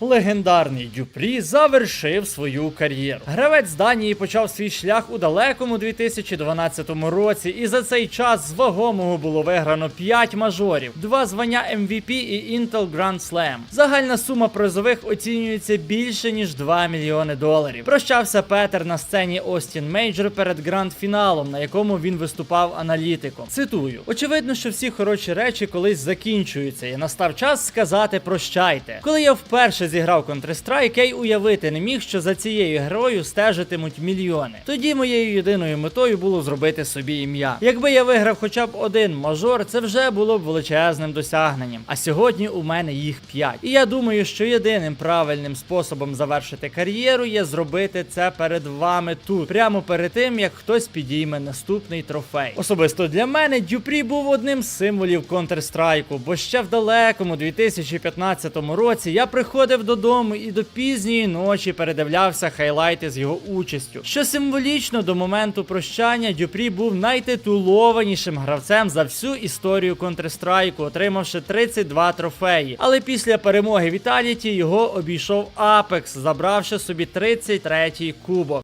Легендарний Дюпрі завершив свою кар'єру. Гравець Данії почав свій шлях у далекому 2012 році, і за цей час з вагомого було виграно 5 мажорів, 2 звання MVP і Intel Grand Slam. Загальна сума призових оцінюється більше ніж 2 мільйони доларів. Прощався Петер на сцені Остін Мейджор перед гранд-фіналом, на якому він виступав аналітиком. Цитую: очевидно, що всі хороші речі колись закінчуються, і настав час сказати прощайте. Коли я вперше зіграв Counter-Strike, я й уявити не міг, що за цією грою стежитимуть мільйони. Тоді моєю єдиною метою було зробити собі ім'я. Якби я виграв хоча б один мажор, це вже було б величезним досягненням. А сьогодні у мене їх п'ять. І я думаю, що єдиним правильним способом завершити кар'єру є зробити це перед вами тут, прямо перед тим як хтось підійме наступний трофей. Особисто для мене Дюпрі був одним з символів Counter-Strike, бо ще в далекому 2015 році я приходив додому і до пізньої ночі передивлявся хайлайти з його участю. Що символічно до моменту прощання Дюпрі був найтитулованішим гравцем за всю історію Counter-Strike, отримавши 32 трофеї. Але після перемоги Віталіті його обійшов Apex, забравши собі 33-й кубок.